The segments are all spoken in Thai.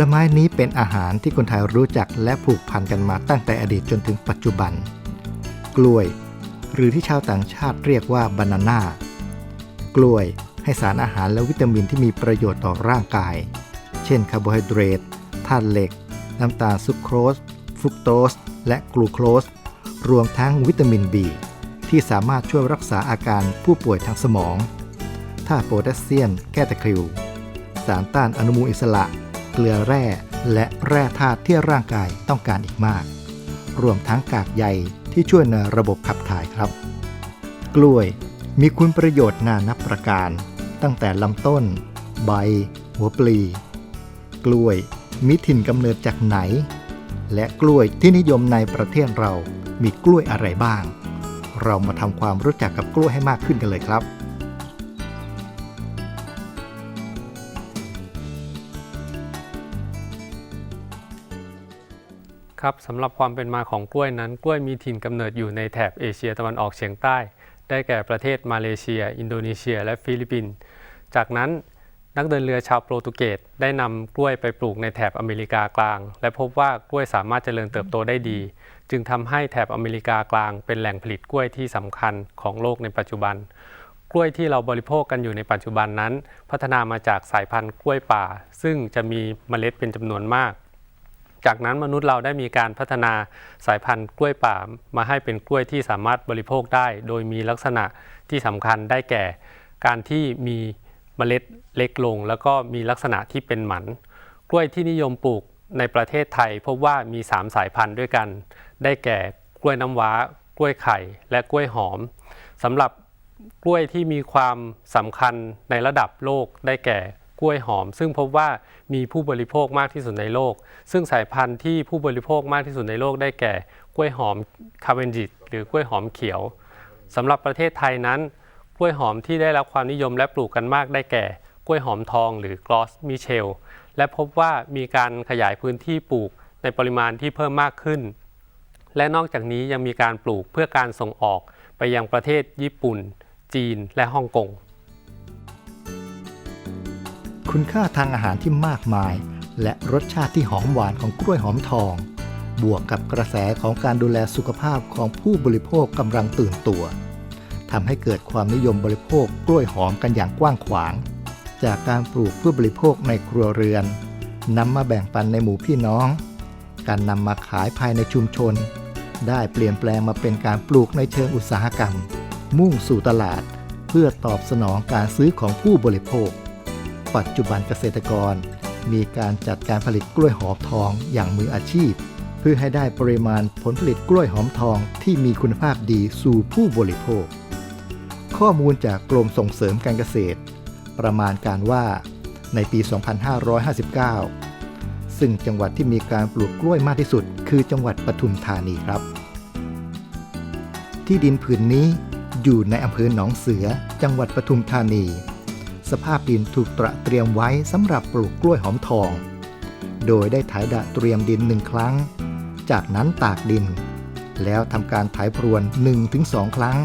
ลไม้นี้เป็นอาหารที่คนไทยรู้จักและผูกพันกันมาตั้งแต่อดีตจนถึงปัจจุบัน กล้วย หรือที่ชาวต่างชาติเรียกว่าบานาน่ากล้วยให้สารอาหารและวิตามินที่มีประโยชน์ต่อร่างกาย เช่นคาร์โบไฮเดรตธาตุเหล็ก น้ำตาลซุกโครสฟุกโตส และกลูโคส รวมทั้งวิตามิน B ที่สามารถช่วยรักษาอาการผู้ป่วยทางสมองธาตุโพแทสเซียมแก้ตะคริว สารต้านอนุมูลอิสระ เกลือแร่ และแร่ธาตุที่ร่างกายต้องการอีกมาก รวมทั้งกากใยที่ช่วยในระบบขับถ่ายครับ กล้วยมีคุณประโยชน์นานับประการ ตั้งแต่ลำต้น ใบ หัวปลี กล้วยมีถิ่นกำเนิดจากไหน และกล้วยที่นิยมในประเทศเรามีกล้วยอะไรบ้าง เรามาทำความรู้จักกับกล้วยให้มากขึ้นกันเลยครับ ครับสำหรับความเป็นมาของกล้วยนั้น กล้วยมีถิ่นกำเนิดอยู่ในแถบเอเชียตะวันออกเฉียงใต้ ได้แก่ประเทศมาเลเซีย อินโดนีเซีย และฟิลิปปินส์จากนั้นนักเดินเรือชาวโปรตุเกสได้นำกล้วยไปปลูกในแถบอเมริกากลาง และพบว่ากล้วยสามารถเจริญเติบโตได้ดี จึงทำให้แถบอเมริกากลาง เป็นแหล่งผลิตกล้วยที่สำคัญของโลกในปัจจุบัน กล้วยที่เราบริโภคกันอยู่ในปัจจุบันนั้น พัฒนามาจากสายพันธุ์กล้วยป่า ซึ่งจะมีเมล็ดเป็นจำนวนมาก จากนั้นมนุษย์เราได้มีการพัฒนาสายพันธุ์กล้วยป่ามาให้เป็นกล้วยที่สามารถบริโภคได้ โดยมีลักษณะที่สำคัญได้แก่ การที่มีเมล็ดเล็กลง แล้วก็มีลักษณะที่เป็นหมัน กล้วยที่นิยมปลูกในประเทศไทยพบว่ามี 3 สายพันธุ์ด้วยกัน ได้แก่กล้วยน้ำว้า กล้วยไข่ และกล้วยหอมสำหรับกล้วยที่มีความสำคัญในระดับโลกได้แก่ กล้วยหอม ซึ่งพบว่ามีผู้บริโภคมากที่สุดในโลก ซึ่งสายพันธุ์ที่ผู้บริโภคมากที่สุดในโลกได้แก่ กล้วยหอมคาเวนจิตหรือกล้วยหอมเขียวสำหรับประเทศไทยนั้น กล้วยหอมที่ได้รับความนิยมและปลูกกันมากได้แก่ กล้วยหอมทองหรือกลอสมิเชล และพบว่ามีการขยายพื้นที่ปลูกในปริมาณที่เพิ่มมากขึ้น และนอกจากนี้ยังมีการปลูกเพื่อการส่งออกไปยังประเทศญี่ปุ่น จีน และฮ่องกง คุณค่าทางอาหารที่มากมาย และรสชาติที่หอมหวานของกล้วยหอมทอง บวกกับกระแสของการดูแลสุขภาพของผู้บริโภคกำลังตื่นตัวทำให้เกิดความนิยมบริโภคกล้วยหอมกันอย่างกว้างขวาง จากการปลูกเพื่อบริโภคในครัวเรือนนำมาแบ่งปันในหมู่พี่น้อง การนำมาขายภายในชุมชน ได้เปลี่ยนแปลงมาเป็นการปลูกในเชิงอุตสาหกรรม มุ่งสู่ตลาด เพื่อตอบสนองการซื้อของผู้บริโภค ปัจจุบันเกษตรกร มีการจัดการผลิตกล้วยหอมทองอย่างมืออาชีพ เพื่อให้ได้ปริมาณผลผลิตกล้วยหอมทองที่มีคุณภาพดีสู่ผู้บริโภค ข้อมูลจากกรมส่งเสริมการเกษตร ประมาณการว่าในปี 2559 ซึ่งจังหวัดที่มีการปลูกกล้วยมากที่สุด คือจังหวัดปทุมธานีครับ ที่ดินผืนนี้อยู่ในอำเภอหนองเสือ จังหวัดปทุมธานี สภาพดินถูกตระเตรียมไว้สำหรับปลูกกล้วยหอมทอง โดยได้ไถดะเตรียมดินหนึ่งครั้ง จากนั้นตากดิน แล้วทำการไถพรวน 1-2 ครั้ง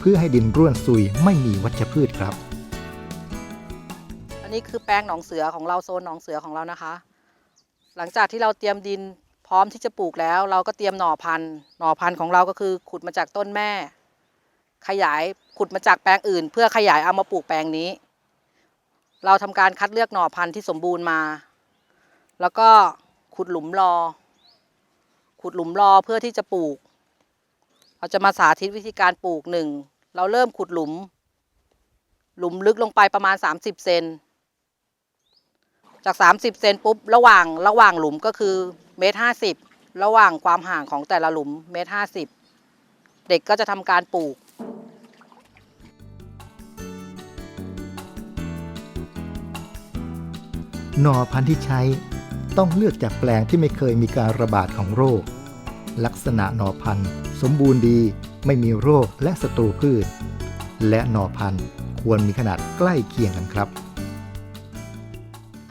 เพื่อให้ดินร่วนซุยไม่มีวัชพืชครับ อันนี้คือแปลงหนองเสือของเราโซนหนองเสือของเรานะคะ หลังจากที่เราเตรียมดินพร้อมที่จะปลูกแล้ว เราก็เตรียมหน่อพันธุ์หน่อพันธุ์ของเราก็คือขุดมาจากต้นแม่ ขยายขุดมาจากแปลงอื่น เพื่อขยายเอามาปลูกแปลงนี้ เราทำการคัดเลือกหน่อพันธุ์ที่สมบูรณ์มา แล้วก็ขุดหลุมรอ ขุดหลุมรอเพื่อที่จะปลูก เราจะมาสาธิตวิธีการปลูกหนึ่งเราเริ่มขุดหลุม หลุมลึกลงไปประมาณ 30 เซนจาก 30 เซนปุ๊บระหว่างระหว่างหลุมก็คือเมตรห้าสิบระหว่างความห่างของแต่ละหลุมเมตรห้าสิบเด็กก็จะทำการปลูก หน่อพันธุ์ที่ใช้ต้องเลือกจากแปลงที่ไม่เคยมีการระบาดของโรค ลักษณะหน่อพันธุ์ สมบูรณ์ดี ไม่มีโรคและศัตรูพืช และหน่อพันธุ์ควรมีขนาดใกล้เคียงกันครับ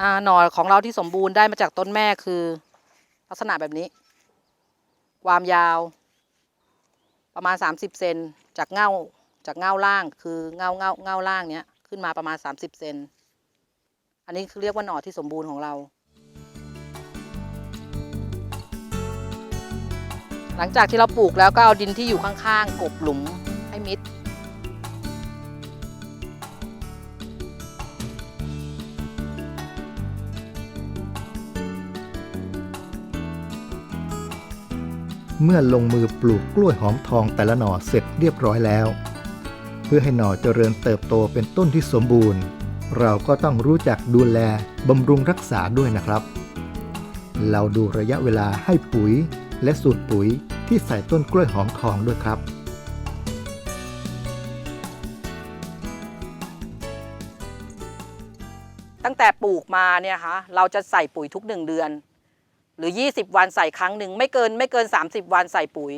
อ่าหน่อของเราที่สมบูรณ์ได้มาจากต้นแม่คือ ลักษณะแบบนี้ ความยาว ประมาณ 30 เซนจากเง่าจากเง่าล่างคือเง่าเง่าเง่าล่างเนี้ยขึ้นมาประมาณ 30 เซน อันนี้คือเรียกว่าหน่อที่สมบูรณ์ของเรา หลังจากที่เราปลูกแล้วก็เอาดินที่อยู่ข้างๆ กบหลุมให้มิด เมื่อลงมือปลูกกล้วยหอมทองแต่ละหน่อเสร็จเรียบร้อยแล้ว เพื่อให้หน่อเจริญเติบโตเป็นต้นที่สมบูรณ์ เราก็ต้องรู้จักดูแลบำรุงรักษาด้วยนะครับ เราดูระยะเวลาให้ปุ๋ยและสูตรปุ๋ยที่ใส่ต้นกล้วยหอมทองด้วยครับ ตั้งแต่ปลูกมาเนี่ยคะเราจะใส่ปุ๋ยทุกหนึ่งเดือน หรือ 20 วันใส่ครั้งหนึ่งไม่เกินไม่เกิน 30 วันใส่ปุ๋ย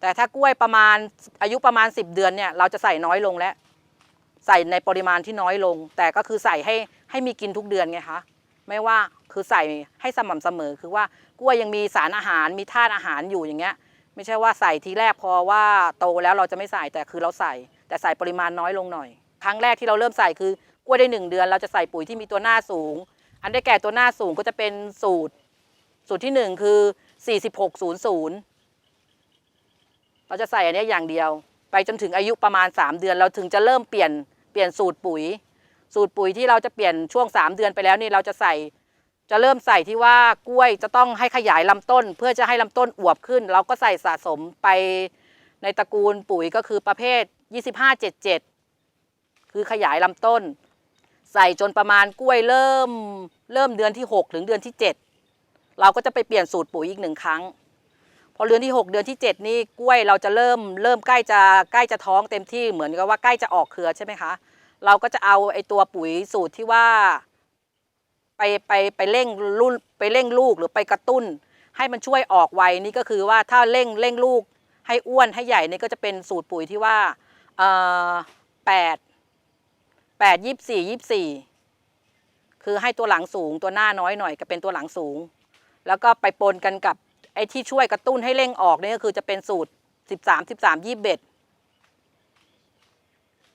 แต่ถ้ากล้วยประมาณอายุประมาณ 10 เดือนเนี่ยเราจะใส่น้อยลงแล้ว ใส่ในปริมาณที่น้อยลง แต่ก็คือใส่ให้ให้มีกินทุกเดือนไงคะไม่ว่าคือใส่ให้สม่ำเสมอคือว่ากล้วยยังมีสารอาหารมีธาตุอาหารอยู่อย่างเงี้ย ไม่ใช่ว่าใส่ทีแรกพอว่าโตแล้วเราจะไม่ใส่แต่คือเราใส่ แต่ใส่ปริมาณน้อยลงหน่อย ครั้งแรกที่เราเริ่มใส่คือกล้วยได้หนึ่งเดือน เราจะใส่ปุ๋ยที่มีตัวหน้าสูง อันได้แก่ตัวหน้าสูงก็จะเป็นสูตร สูตรที่หนึ่งคือ 4600เราจะใส่อันนี้อย่างเดียว ไปจนถึงอายุประมาณ 3 เดือน เราถึงจะเริ่มเปลี่ยนเปลี่ยนสูตรปุ๋ย สูตรปุ๋ยที่เราจะเปลี่ยนช่วง 3 เดือนไปแล้วนี่เราจะใส่ จะเริ่มใส่ที่ว่ากล้วยจะต้องให้ขยายลำต้น เพื่อจะให้ลำต้นอวบขึ้น เราก็ใส่สะสมไปในตระกูลปุ๋ยก็คือประเภท 2577 คือขยายลำต้น ใส่จนประมาณกล้วยเริ่ม เริ่มเดือนที่ 6 ถึงเดือนที่ 7 เราก็จะไปเปลี่ยนสูตรปุ๋ยอีกหนึ่งครั้ง อเดือนที่ 6 เดือนที่ 7 นี่กล้วยเราจะเริ่มเริ่มใกล้จะใกล้จะท้องเต็มที่เหมือนกับว่าใกล้จะออกเครือใช่ไหมคะ เราก็จะเอาไอตัวปุ๋ยสูตรที่ว่า ไปไปไปเร่งรุ่นไปเร่งลูกหรือไปกระตุ้น ให้มันช่วยออกไวนี่ก็คือว่าถ้าเร่งเร่งลูก ให้อ้วนให้ใหญ่นี่ก็จะเป็นสูตรปุ๋ยที่ว่าเอ่อแปดแปดยี่สี่ยี่สี่คือให้ตัวหลังสูงตัวหน้าน้อยหน่อยก็เป็นตัวหลังสูง แล้วก็ไปปนกันกับ ไอ้ที่ช่วยกระตุ้นให้เร่งออกนี่ก็คือจะเป็นสูตรสิบสามสิบสามยี่สิบเอ็ด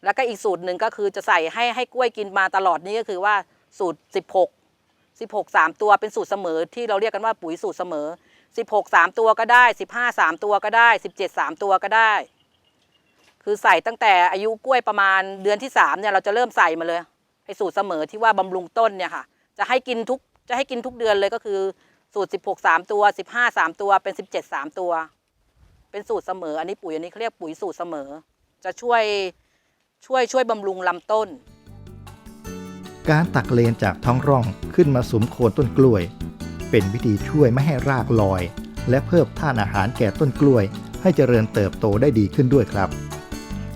แล้วก็อีกสูตรหนึ่งก็คือจะใส่ให้ให้กล้วยกินมาตลอดนี่ก็คือว่าสูตรสิบหก16 3 ตัวเป็นสูตรเสมอที่เราเรียกกันว่าปุ๋ยสูตรเสมอ 16 3 ตัวก็ได้ 15 3 ตัวก็ได้ 17 3 ตัวก็ได้ คือใส่ตั้งแต่อายุกล้วยประมาณเดือนที่3เนี่ยเราจะเริ่มใส่มาเลยไอ้สูตรเสมอที่ว่าบำรุงต้นเนี่ยค่ะ จะให้กินทุกจะให้กินทุกเดือนเลยก็คือ สูตร 16 3 ตัว 15 3 ตัวเป็น 17 3 ตัว เป็นสูตรเสมอ อันนี้ปุ๋ยอันนี้เขาเรียกปุ๋ยสูตรเสมอ จะช่วยช่วยช่วยบำรุงลำต้น การตักเลนจากท้องร่องขึ้นมาสมโคนต้นกล้วย เป็นวิธีช่วยไม่ให้รากลอย และเพิ่มท่านอาหารแก่ต้นกล้วย ให้เจริญเติบโตได้ดีขึ้นด้วยครับ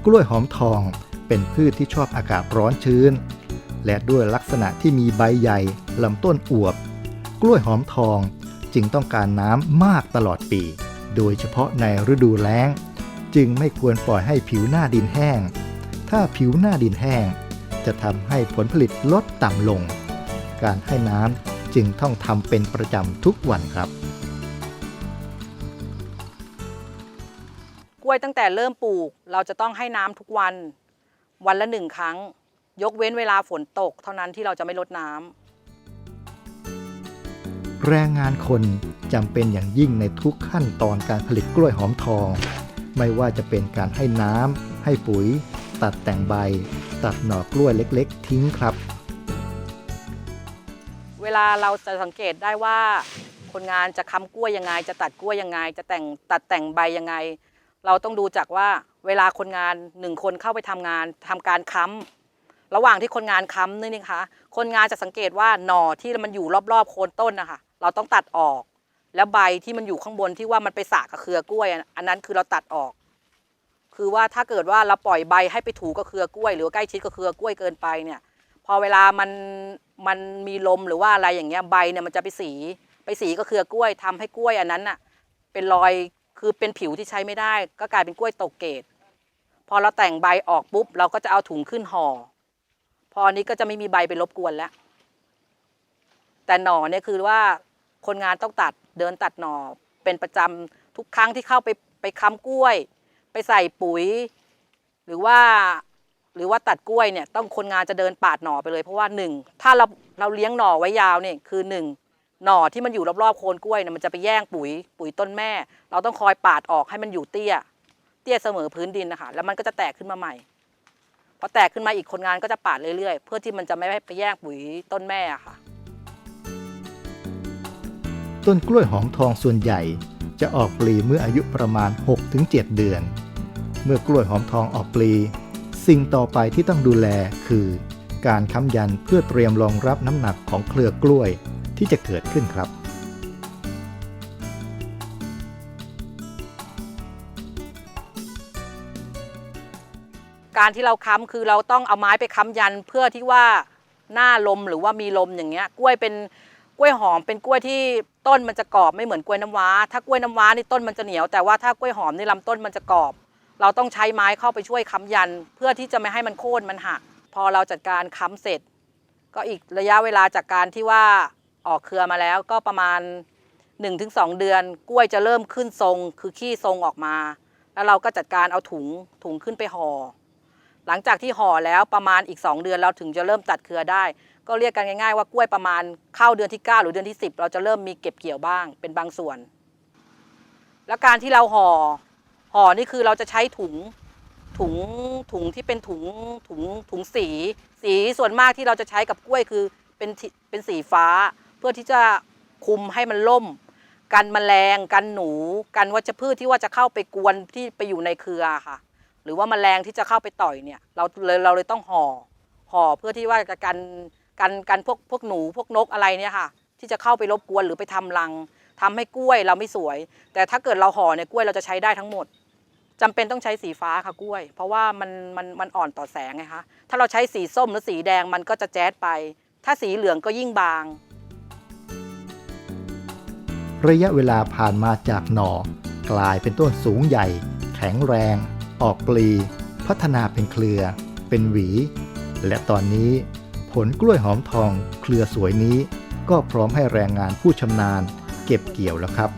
กล้วยหอมทองเป็นพืชที่ชอบอากาศร้อนชื้น และด้วยลักษณะที่มีใบใหญ่ลำต้นอวบ กล้วยหอมทองจึงต้องการน้ำมากตลอดปี โดยเฉพาะในฤดูแล้ง จึงไม่ควรปล่อยให้ผิวหน้าดินแห้ง ถ้าผิวหน้าดินแห้ง จะทำให้ผลผลิตลดต่ำลง การให้น้ำจึงต้องทำเป็นประจำทุกวันครับกล้วยตั้งแต่เริ่มปลูก เราจะต้องให้น้ำทุกวัน วันละหนึ่งครั้ง ยกเว้นเวลาฝนตก เท่านั้นที่เราจะไม่ลดน้ำ แรงงานคนจำเป็นอย่างยิ่งในทุกขั้นตอนการผลิตกล้วยหอมทอง ไม่ว่าจะเป็นการให้น้ำให้ปุ๋ย ตัดแต่งใบ ตัดหน่อกล้วยเล็กๆ ทิ้งครับ เวลาเราจะสังเกตได้ว่า คนงานจะค้ำกล้วยยังไง จะตัดกล้วยยังไง จะแต่งตัดแต่งใบยังไง เราต้องดูจากว่าเวลาคนงานหนึ่งคนเข้าไปทำงานทำการค้ำระหว่างที่คนงานค้ำนี่นะคะ คนงานจะสังเกตว่าหน่อที่มันอยู่รอบๆโคนต้นนะคะ เราต้องตัดออก แล้วใบที่มันอยู่ข้างบนที่ว่ามันไปสากกับเครือกล้วย อันนั้นคือเราตัดออก คือว่าถ้าเกิดว่าเราปล่อยใบให้ไปถูกับเครือกล้วย หรือใกล้ชิดกับเครือกล้วยเกินไปเนี่ย พอเวลามันมันมีลมหรือว่าอะไรอย่างเงี้ยใบเนี่ยมันจะไปสีไปสีก็เครือกล้วยทำให้กล้วยอันนั้นน่ะเป็นรอยคือเป็นผิวที่ใช้ไม่ได้ ก็กลายเป็นกล้วยตกเกรดพอเราแต่งใบออกปุ๊บ เราก็จะเอาถุงขึ้นห่อ พออันนี้ก็จะไม่มีใบไปรบกวนแล้ว แต่หน่อเนี่ยคือว่า คนงานต้องตัดเดินตัดหน่อเป็นประจำทุกครั้งที่เข้าไปไปค้ำกล้วย ไปใส่ปุ๋ย หรือว่าหรือว่าตัดกล้วยเนี่ยต้องคนงานจะเดินปาดหน่อไปเลย เพราะว่าหนึ่งถ้าเราเราเลี้ยงหน่อไว้ยาวเนี่ยคือหนึ่งหน่อที่มันอยู่รอบๆโคนกล้วยเนี่ยมันจะไปแย่งปุ๋ยปุ๋ยต้นแม่ เราต้องคอยปาดออกให้มันอยู่เตี้ย เตี้ยเสมอพื้นดินนะคะแล้วมันก็จะแตกขึ้นมาใหม่พอแตกขึ้นมาอีกคนงานก็จะปาดเรื่อยๆ เพื่อที่มันจะไม่ไปแย่งปุ๋ยต้นแม่ค่ะ ต้นกล้วยหอมทองส่วนใหญ่ จะออกปลีเมื่ออายุประมาณ 6-7 เดือน เมื่อกล้วยหอมทองออกปลี สิ่งต่อไปที่ต้องดูแลคือ การค้ำยันเพื่อเตรียมรองรับน้ำหนักของเครือกล้วยที่จะเกิดขึ้นครับการที่เราค้ำคือเราต้องเอาไม้ไปค้ำยันเพื่อที่ว่าหน้าลมหรือว่ามีลมอย่างเงี้ยกล้วยเป็น กล้วยหอมเป็นกล้วยที่ต้นมันจะกรอบไม่เหมือนกล้วยน้ำว้า ถ้ากล้วยน้ำว้านี่ต้นมันจะเหนียว แต่ว่าถ้ากล้วยหอมนี่ลำต้นมันจะกรอบ เราต้องใช้ไม้เข้าไปช่วยค้ำยัน เพื่อที่จะไม่ให้มันโค่นมันหัก พอเราจัดการค้ำเสร็จ ก็อีกระยะเวลาจากการที่ว่าออกเครือมาแล้วก็ประมาณ 1-2 เดือน กล้วยจะเริ่มขึ้นทรง คือขี้ทรงออกมา แล้วเราก็จัดการเอาถุงถุงขึ้นไปห่อหลังจากที่ห่อแล้วประมาณอีก 2 เดือนเราถึงจะเริ่มตัดเครือได้ ก็เรียกกันง่ายๆว่ากล้วยประมาณเข้าเดือนที่ 9 หรือเดือนที่ 10 เราจะเริ่มมีเก็บเกี่ยวบ้างเป็นบางส่วน แล้วการที่เราห่อห่อนี่คือเราจะใช้ถุงถุงถุงที่เป็นถุงถุงถุงสี สีส่วนมากที่เราจะใช้กับกล้วยคือเป็นทิเป็นสีฟ้า เพื่อที่จะคุมให้มันล่ม กันแมลงกันหนู กันวัชพืชที่ว่าจะเข้าไปกวนที่ไปอยู่ในเครือค่ะ หรือว่าแมลงที่จะเข้าไปต่อยเนี่ยเราเลยเราเลยต้องห่อห่อเพื่อที่ว่าจะกัน กันกันพวกพวกหนูพวกนกอะไรเนี่ยค่ะ ที่จะเข้าไปรบกวนหรือไปทำรังทำให้กล้วยเราไม่สวย แต่ถ้าเกิดเราห่อเนี่ยกล้วยเราจะใช้ได้ทั้งหมดจำเป็นต้องใช้สีฟ้าค่ะกล้วย เพราะว่ามันมันมันอ่อนต่อแสงไงคะถ้าเราใช้สีส้มหรือสีแดงมันก็จะแจ๊ดไป ถ้าสีเหลืองก็ยิ่งบาง ระยะเวลาผ่านมาจากหน่อกลายเป็นต้นสูงใหญ่ แข็งแรง ออกปลี พัฒนาเป็นเครือ เป็นหวี และตอนนี้ ผลกล้วยหอมทองเครือสวยนี้ ก็พร้อมให้แรงงานผู้ชำนาญเก็บเกี่ยวแล้วครับ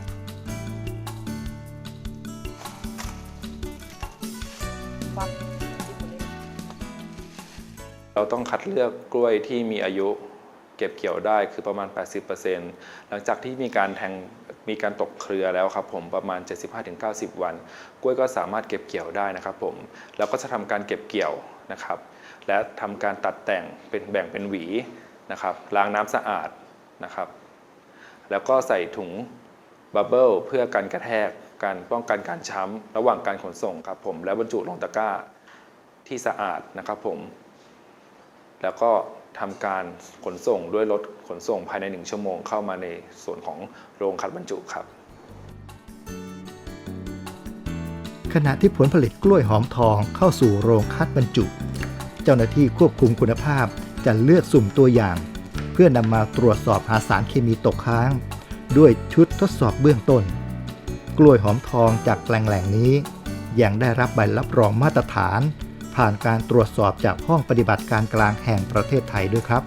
เราต้องคัดเลือกกล้วยที่มีอายุเก็บเกี่ยวได้คือประมาณ 80%หลังจากที่มีการแทงมีการตกเครือแล้วครับผมประมาณ 75-90 วัน กล้วยก็สามารถเก็บเกี่ยวได้นะครับผมแล้วก็จะทำการเก็บเกี่ยวนะครับ และทำการตัดแต่งเป็นแบ่งเป็นหวีนะครับล้างน้ำสะอาดนะครับ แล้วก็ใส่ถุงบับเบิลเพื่อการกระแทกการป้องกันการช้ำระหว่างการขนส่งครับผม แล้วบรรจุลงตะกร้าที่สะอาดนะครับผม แล้วก็ทำการขนส่งด้วยรถขนส่งภายใน 1 ชั่วโมงเข้ามาในส่วนของโรงคัดบรรจุครับ ขณะที่ผลผลิตกล้วยหอมทองเข้าสู่โรงคัดบรรจุ เจ้าหน้าที่ควบคุมคุณภาพจะเลือกสุ่มตัวอย่าง เพื่อนำมาตรวจสอบหาสารเคมีตกค้าง ด้วยชุดทดสอบเบื้องต้น กล้วยหอมทองจากแปลงแหล่งนี้ยังได้รับใบรับรองมาตรฐาน ผ่านการตรวจสอบจากห้องปฏิบัติการกลางแห่งประเทศไทยด้วยครับ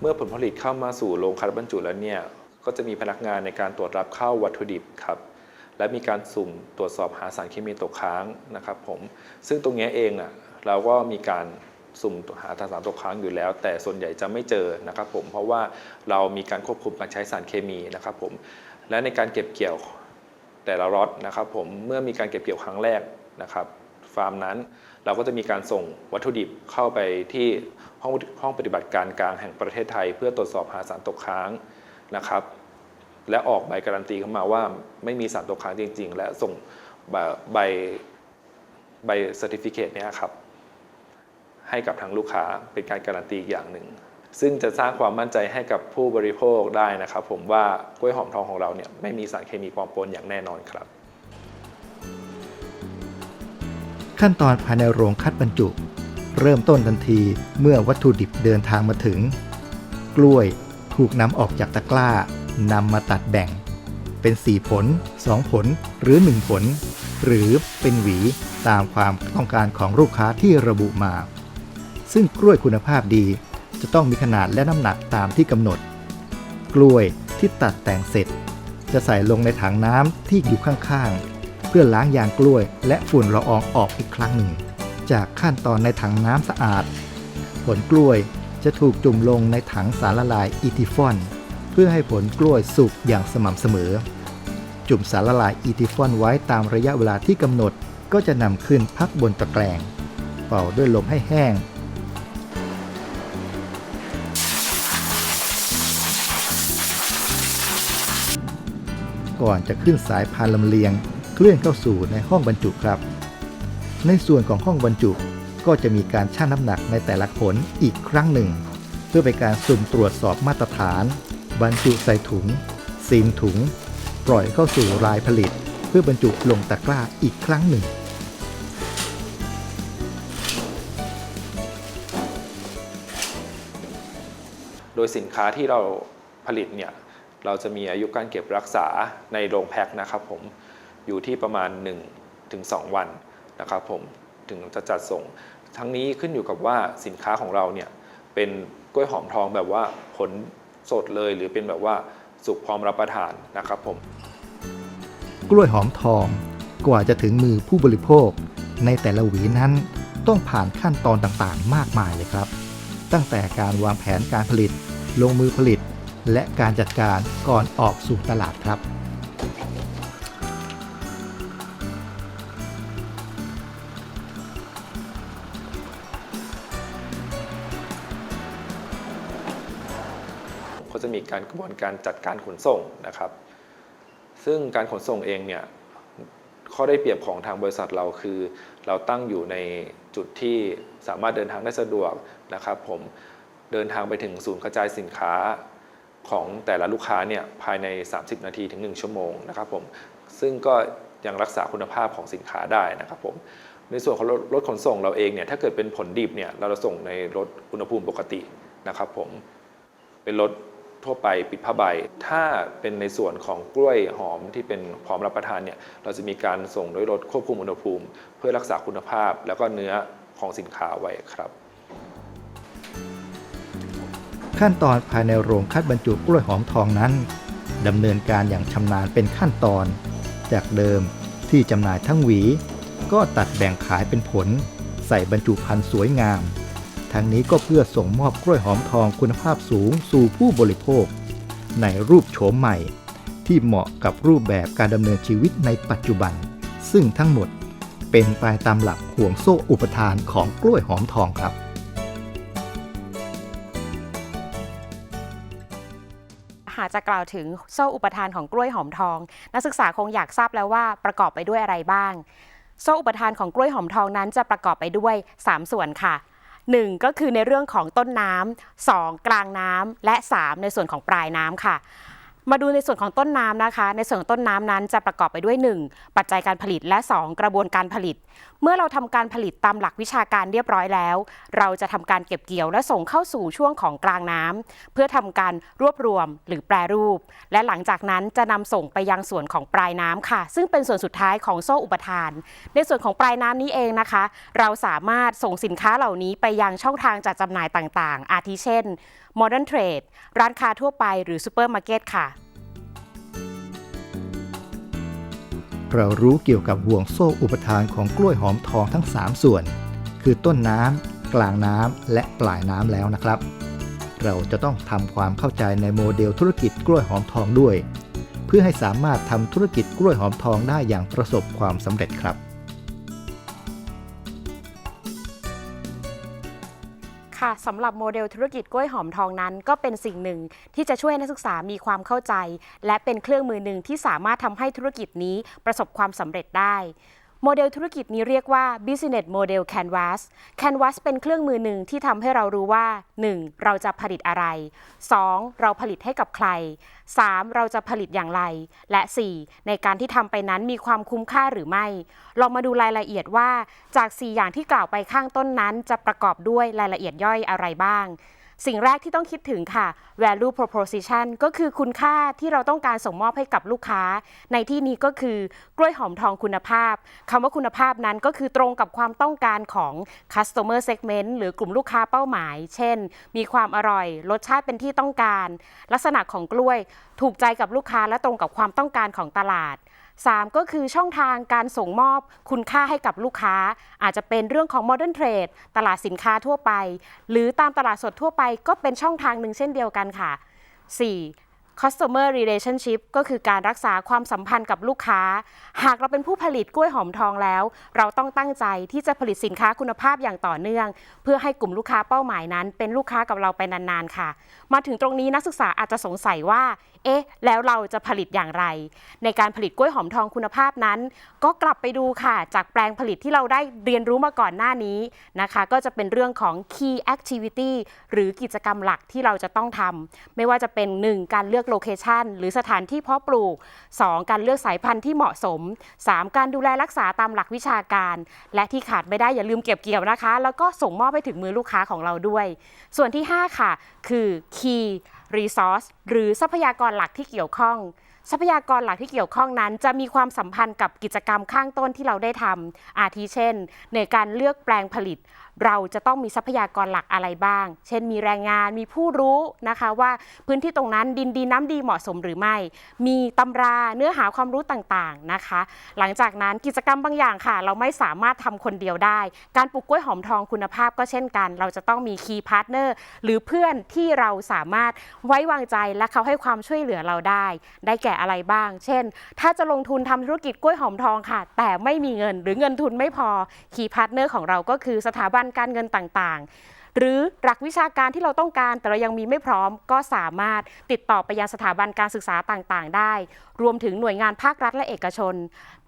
เมื่อผลผลิตเข้ามาสู่โรงคัดบรรจุแล้วเนี่ยก็จะมีพนักงานในการตรวจรับเข้าวัตถุดิบครับ และมีการสุ่มตรวจสอบหาสารเคมีตกค้างนะครับผมซึ่งตรงนี้เองอะเราก็มีการสุ่มหาสารตกค้างอยู่แล้ว แต่ส่วนใหญ่จะไม่เจอนะครับผมเพราะว่าเรามีการควบคุมการใช้สารเคมีนะครับผมและในการเก็บเกี่ยวแต่ละรอตนะครับผมเมื่อมีการเก็บเกี่ยวครั้งแรกนะครับฟาร์มนั้นเราก็จะมีการส่งวัตถุดิบเข้าไปที่ห้องห้องปฏิบัติการกลางแห่งประเทศไทย เพื่อตรวจสอบหาสารตกค้างนะครับ และออกใบการันตีเข้ามาว่าไม่มีสารตกค้างจริง ๆ และส่งใบใบเซอร์ติฟิเคตเนี่ยครับให้กับทางลูกค้าเป็นการการันตีอีกอย่างหนึ่ง ซึ่งจะสร้างความมั่นใจให้กับผู้บริโภคได้นะครับ ผมว่ากล้วยหอมทองของเราเนี่ยไม่มีสารเคมีปลอมปนอย่างแน่นอนครับ ขั้นตอนภายในโรงคัดบรรจุ เริ่มต้นทันทีเมื่อวัตถุดิบเดินทางมาถึง กล้วยถูกนำออกจากตะกร้า นำมาตัดแบ่ง เป็น 4 ผล 2 ผลหรือ 1 ผล หรือเป็นหวีตามความต้องการของลูกค้าที่ระบุมา ซึ่งกล้วยคุณภาพดีจะต้องมีขนาดและน้ำหนักตามที่กำหนด กล้วยที่ตัดแต่งเสร็จ จะใส่ลงในถังน้ำที่อยู่ข้างๆ เพื่อล้างยางกล้วยและฝุ่นละอองออกอีกครั้งหนึ่ง จากขั้นตอนในถังน้ำสะอาด ผลกล้วยจะถูกจุ่มลงในถังสารละลายอีทิฟอน พื่อให้ผลกล้วยสุกอย่างสม่ำเสมอ จุ่มสารละลายอีทิฟอนไว้ตามระยะเวลาที่กำหนดก็จะนำขึ้นพักบนตะแกรงเป่าด้วยลมให้แห้ง ก่อนจะขึ้นสายพานลำเลียง เคลื่อนเข้าสู่ในห้องบรรจุครับ ในส่วนของห้องบรรจุก็จะมีการชั่งน้ำหนักในแต่ละผลอีกครั้งหนึ่ง เพื่อเป็นการสุ่มตรวจสอบมาตรฐาน บรรจุใส่ถุง ซีนถุง ปล่อยเข้าสู่รายผลิต เพื่อบรรจุลงตะกร้าอีกครั้งหนึ่ง โดยสินค้าที่เราผลิตเนี่ย เราจะมีอายุการเก็บรักษาในโรงแพ็คนะครับผมอยู่ที่ประมาณ1ถึง2วันนะครับผมถึงจะจัดส่ง ทั้งนี้ขึ้นอยู่กับว่าสินค้าของเราเนี่ยเป็นกล้วยหอมทองแบบว่าผล สดเลย หรือเป็นแบบว่าสุกพร้อมรับประทานนะครับผม กล้วยหอมทองกว่าจะถึงมือผู้บริโภค ในแต่ละหวีนั้นต้องผ่านขั้นตอนต่างๆ มากมายเลยครับ ตั้งแต่การวางแผนการผลิต ลงมือผลิต และการจัดการก่อนออกสู่ตลาดครับ การกระบวนการจัดการขนส่งนะครับ ซึ่งการขนส่งเองเนี่ยข้อได้เปรียบของทางบริษัทเราคือ เราตั้งอยู่ในจุดที่สามารถเดินทางได้สะดวกนะครับผมเดินทางไปถึงศูนย์กระจายสินค้าของแต่ละลูกค้าเนี่ยภายใน 30 นาทีถึง 1 ชั่วโมงนะครับผมซึ่งก็ยังรักษาคุณภาพของสินค้าได้นะครับผมในส่วนของรถขนส่งเราเองเนี่ยถ้าเกิดเป็นผลดิบเนี่ยเราจะส่งในรถอุณหภูมิปกตินะครับผมเป็นรถ ทั่วไปปิดผ้าใบ ถ้าเป็นในส่วนของกล้วยหอมที่เป็นพร้อมรับประทานเนี่ยเราจะมีการส่งด้วยรถควบคุมอุณหภูมิ เพื่อรักษาคุณภาพ แล้วก็เนื้อของสินค้าไว้ครับ ขั้นตอนภายในโรงคัดบรรจุกล้วยหอมทองนั้นดำเนินการอย่างชำนาญเป็นขั้นตอน จากเดิมที่จำหน่ายทั้งหวี ก็ตัดแบ่งขายเป็นผล ใส่บรรจุภัณฑ์สวยงาม ทั้งนี้ก็เพื่อส่งมอบกล้วยหอมทองคุณภาพสูงสู่ผู้บริโภค ในรูปโฉมใหม่ ที่เหมาะกับรูปแบบการดำเนินชีวิตในปัจจุบัน ซึ่งทั้งหมดเป็นไปตามหลักห่วงโซ่อุปทานของกล้วยหอมทองครับหากจะกล่าวถึงโซ่อุปทานของกล้วยหอมทอง นักศึกษาคงอยากทราบแล้วว่าประกอบไปด้วยอะไรบ้าง โซ่อุปทานของกล้วยหอมทองนั้นจะประกอบไปด้วย 3 ส่วนค่ะ 1. ก็คือในเรื่องของต้นน้ำ 2. กลางน้ำและ 3 ในส่วนของปลายน้ำค่ะ มาดูในส่วนของต้นน้ำนะคะ ในส่วนของต้นน้ำนั้นจะประกอบไปด้วย 1. ปัจจัยการผลิตและ 2. กระบวนการผลิต เมื่อเราทำการผลิตตามหลักวิชาการเรียบร้อยแล้ว เราจะทำการเก็บเกี่ยวและส่งเข้าสู่ช่วงของกลางน้ำเพื่อทำการรวบรวมหรือแปรรูป และหลังจากนั้นจะนำส่งไปยังส่วนของปลายน้ำค่ะ ซึ่งเป็นส่วนสุดท้ายของโซ่อุปทาน ในส่วนของปลายน้ำนี้เองนะคะ เราสามารถส่งสินค้าเหล่านี้ไปยังช่องทางจัดจำหน่ายต่างๆ อาทิเช่น Modern Trade ร้านค้าทั่วไปหรือซูเปอร์มาร์เก็ตค่ะ เรารู้เกี่ยวกับห่วงโซ่อุปทานของกล้วยหอมทองทั้ง 3 ส่วน คือต้นน้ำกลางน้ำและปลายน้ำแล้วนะครับ เราจะต้องทำความเข้าใจในโมเดลธุรกิจกล้วยหอมทองด้วย เพื่อให้สามารถทำธุรกิจกล้วยหอมทองได้อย่างประสบความสำเร็จครับ ค่ะสำหรับโมเดลธุรกิจกล้วยหอมทองนั้น ก็เป็นสิ่งหนึ่งที่จะช่วยนักศึกษามีความเข้าใจ และเป็นเครื่องมือหนึ่งที่สามารถทำให้ธุรกิจนี้ประสบความสำเร็จได้ โมเดลธุรกิจนี้เรียกว่า Business Model Canvas Canvas เป็นเครื่องมือหนึ่งที่ทำให้เรารู้ว่า 1. เราจะผลิตอะไร 2. เราผลิตให้กับใคร 3. เราจะผลิตอย่างไร และ 4. ในการที่ทำไปนั้นมีความคุ้มค่าหรือไม่ ลองมาดูรายละเอียดว่าจาก 4 อย่างที่กล่าวไปข้างต้นนั้น จะประกอบด้วยรายละเอียดย่อยอะไรบ้าง สิ่งแรกที่ต้องคิดถึงค่ะ value proposition ก็คือคุณค่าที่เราต้องการส่งมอบให้กับลูกค้า ในที่นี้ก็คือกล้วยหอมทองคุณภาพคำว่าคุณภาพนั้นก็คือตรงกับความต้องการของ customer segment หรือกลุ่มลูกค้าเป้าหมาย เช่น มีความอร่อย รสชาติเป็นที่ต้องการ ลักษณะของกล้วย ถูกใจกับลูกค้าและตรงกับความต้องการของตลาด 3 ก็คือช่องทางการส่งมอบคุณค่าให้กับลูกค้า อาจจะเป็นเรื่องของ modern trade ตลาดสินค้าทั่วไป หรือตามตลาดสดทั่วไปก็เป็นช่องทางหนึ่งเช่นเดียวกันค่ะ 4. customer relationship ก็คือการรักษาความสัมพันธ์กับลูกค้า หากเราเป็นผู้ผลิตกล้วยหอมทองแล้ว เราต้องตั้งใจที่จะผลิตสินค้าคุณภาพอย่างต่อเนื่อง เพื่อให้กลุ่มลูกค้าเป้าหมายนั้น เป็นลูกค้ากับเราไปนานๆค่ะ มาถึงตรงนี้นักศึกษาอาจจะสงสัยว่า เอ๊ะ แล้วเราจะผลิตอย่างไร ในการผลิตกล้วยหอมทองคุณภาพนั้น ก็กลับไปดูค่ะ จากแปลงผลิตที่เราได้เรียนรู้มาก่อนหน้านี้นะคะ ก็จะเป็นเรื่องของ key activity หรือกิจกรรมหลักที่เราจะต้องทำไม่ว่าจะเป็น 1. การเลือกโลเคชันหรือสถานที่เพาะปลูก 2. การเลือกสายพันธุ์ที่เหมาะสม 3. การดูแลรักษาตามหลักวิชาการ และที่ขาดไม่ได้อย่าลืมเก็บเกี่ยวนะคะ แล้วก็ส่งมอบไปถึงมือลูกค้าของเราด้วย ส่วนที่ 5 ค่ะ คือ key รีซอสหรือทรัพยากรหลักที่เกี่ยวข้อง ทรัพยากรหลักที่เกี่ยวข้องนั้น จะมีความสัมพันธ์กับกิจกรรมข้างต้นที่เราได้ทำอาทิเช่น ในการเลือกแปลงผลิต เราจะต้องมีทรัพยากรหลักอะไรบ้าง เช่นมีแรงงานมีผู้รู้นะคะว่าพื้นที่ตรงนั้นดินดีน้ำดีเหมาะสมหรือไม่ มีตำราเนื้อหาความรู้ต่างๆนะคะ หลังจากนั้นกิจกรรมบางอย่างค่ะ เราไม่สามารถทำคนเดียวได้ การปลูกกล้วยหอมทองคุณภาพก็เช่นกัน เราจะต้องมีคีย์พาร์ทเนอร์หรือเพื่อนที่เราสามารถไว้วางใจและเขาให้ความช่วยเหลือเราได้ ได้แก่อะไรบ้าง เช่น ถ้าจะลงทุนทำธุรกิจกล้วยหอมทองค่ะ แต่ไม่มีเงินหรือเงินทุนไม่พอคีย์พาร์ทเนอร์ของเราก็คือสถาบันการเงินต่างๆ หรือหลักวิชาการที่เราต้องการ แต่เรายังมีไม่พร้อมก็สามารถติดต่อไปยังสถาบันการศึกษาต่างๆ ได้ รวมถึงหน่วยงานภาครัฐและเอกชน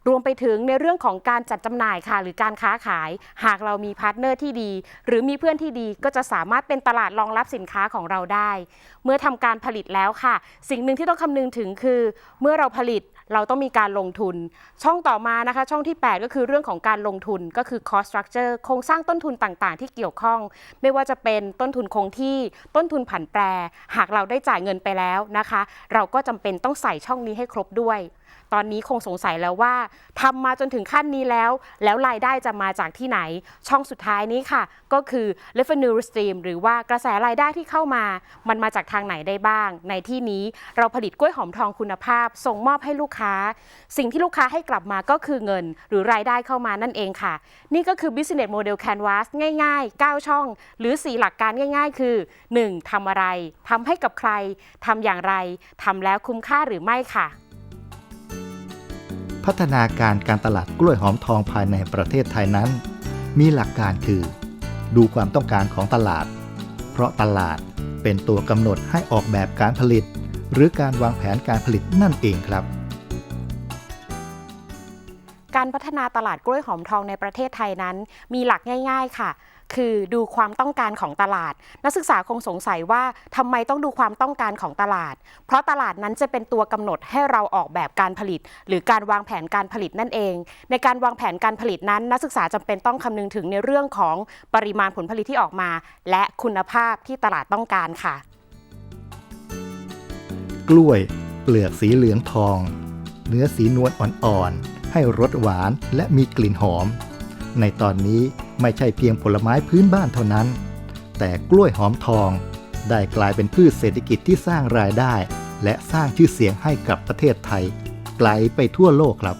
รวมไปถึงในเรื่องของการจัดจำหน่ายค่ะ หรือการค้าขาย หากเรามีพาร์ทเนอร์ที่ดี หรือมีเพื่อนที่ดีก็จะสามารถเป็นตลาดรองรับสินค้าของเราได้ เมื่อทำการผลิตแล้วค่ะ สิ่งหนึ่งที่ต้องคำนึงถึงคือ เมื่อเราผลิต เราต้องมีการลงทุน ช่องต่อมานะคะ ช่องที่ 8 ก็คือเรื่องของการลงทุนก็คือ cost structure โครงสร้างต้นทุนต่างๆ ที่เกี่ยวข้อง ไม่ว่าจะเป็นต้นทุนคงที่ต้นทุนผันแปร หากเราได้จ่ายเงินไปแล้วนะคะ เราก็จำเป็นต้องใส่ช่องนี้ให้ครบด้วย ตอนนี้คงสงสัยแล้วว่าทำมาจนถึงขั้นนี้แล้ว แล้วรายได้จะมาจากที่ไหน ช่องสุดท้ายนี้ค่ะ ก็คือ revenue stream หรือว่ากระแสรายได้ที่เข้ามา มันมาจากทางไหนได้บ้าง ในที่นี้เราผลิตกล้วยหอมทองคุณภาพ ส่งมอบให้ลูกค้า สิ่งที่ลูกค้าให้กลับมาก็คือเงิน หรือรายได้เข้ามานั่นเองค่ะ นี่ก็คือ business model canvas ง่าย ๆ 9 ช่อง หรือ 4 หลักการง่าย ๆ คือ 1. ทำอะไรทำให้กับใครทำอย่างไรทำแล้วคุ้มค่าหรือไม่ค่ะ พัฒนาการการตลาดกล้วยหอมทองภายในประเทศไทยนั้น มีหลักการคือ ดูความต้องการของตลาด เพราะตลาดเป็นตัวกำหนดให้ออกแบบการผลิต หรือการวางแผนการผลิตนั่นเองครับ การพัฒนาตลาดกล้วยหอมทองในประเทศไทยนั้น มีหลักง่าย ๆ ค่ะ คือดูความต้องการของตลาด นักศึกษาคงสงสัยว่าทำไมต้องดูความต้องการของตลาด เพราะตลาดนั้นจะเป็นตัวกำหนดให้เราออกแบบการผลิต หรือการวางแผนการผลิตนั่นเอง ในการวางแผนการผลิตนั้น นักศึกษาจำเป็นต้องคำนึงถึงในเรื่องของปริมาณผลผลิตที่ออกมา และคุณภาพที่ตลาดต้องการค่ะ กล้วยเปลือกสีเหลืองทอง เนื้อสีนวลอ่อนๆให้รสหวานและมีกลิ่นหอม ในตอนนี้ ไม่ใช่เพียงผลไม้พื้นบ้านเท่านั้น แต่กล้วยหอมทอง ได้กลายเป็นพืชเศรษฐกิจที่สร้างรายได้ และสร้างชื่อเสียงให้กับประเทศไทย ไกลไปทั่วโลกครับ